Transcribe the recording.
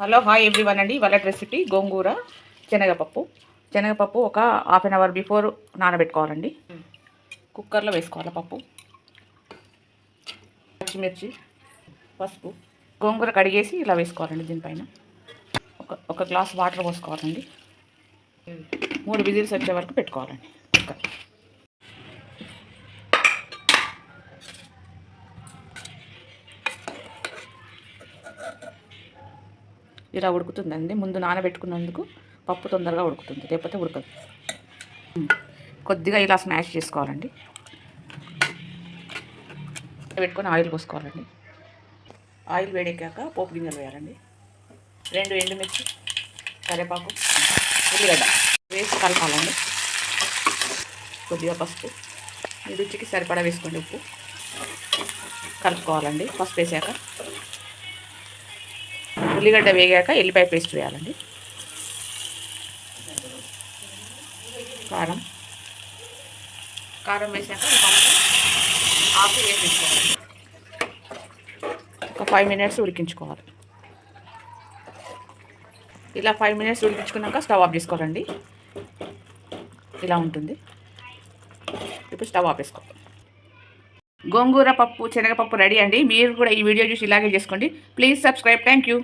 Hello hi everyone అండి. ఇవాళ recipe గోంగూర శనగపప్పు. శనగపప్పు ఒక హాఫ్ అన్ అవర్ బిఫోర్ నానబెట్టుకోవాలండి. కుక్కర్లో వేసుకోవాలి పప్పు? పచ్చిమిర్చి పసుపు గోంగూర కడిగేసి ఇలా వేసుకోవాలండి దీనిపైన. ఒక ఒక గ్లాస్ వాటర్ పోసుకోవాలండి. మూడు విజిల్స్ వచ్చే వరకు పెట్టుకోవాలండి కుక్కర్. ఇలా ఉడుకుతుందండి. ముందు నానబెట్టుకున్నందుకు పప్పు తొందరగా ఉడుకుతుంది. లేకపోతే ఉడకదు. కొద్దిగా ఇలా స్మాష్ చేసుకోవాలండి. పెట్టుకొని ఆయిల్ పోసుకోవాలండి. ఆయిల్ వేడెక్కాక పోపు గింజలు వేయాలండి. రెండు ఎండుమిర్చి కరివేపాకు ఉల్లిగడ్డ వేసి కలపాలండి. కొద్దిగా పసుపు. మీ రుచికి సరిపడా వేసుకోండి ఉప్పు. కలుపుకోవాలండి. పసుపు వేసాక ఉల్లిగడ్డ వేగాక ఎల్లిపాయ పేస్ట్ వేయాలండి. కారం. కారం వేసాక ఆకు వేసేసుకోవాలి ఒక ఫైవ్ మినిట్స్ ఉడికించుకోవాలి. ఇలా ఫైవ్ మినిట్స్ ఉడికించుకున్నాక స్టవ్ ఆఫ్ చేసుకోవాలండి. ఇలా ఉంటుంది. ఇప్పుడు స్టవ్ ఆఫ్ వేసుకోవాలి గోంగూర పప్పు శనగపప్పు రెడీ అండి. మీరు కూడా ఈ వీడియో చూసి ఇలాగే చేసుకోండి. Please subscribe. Thank you.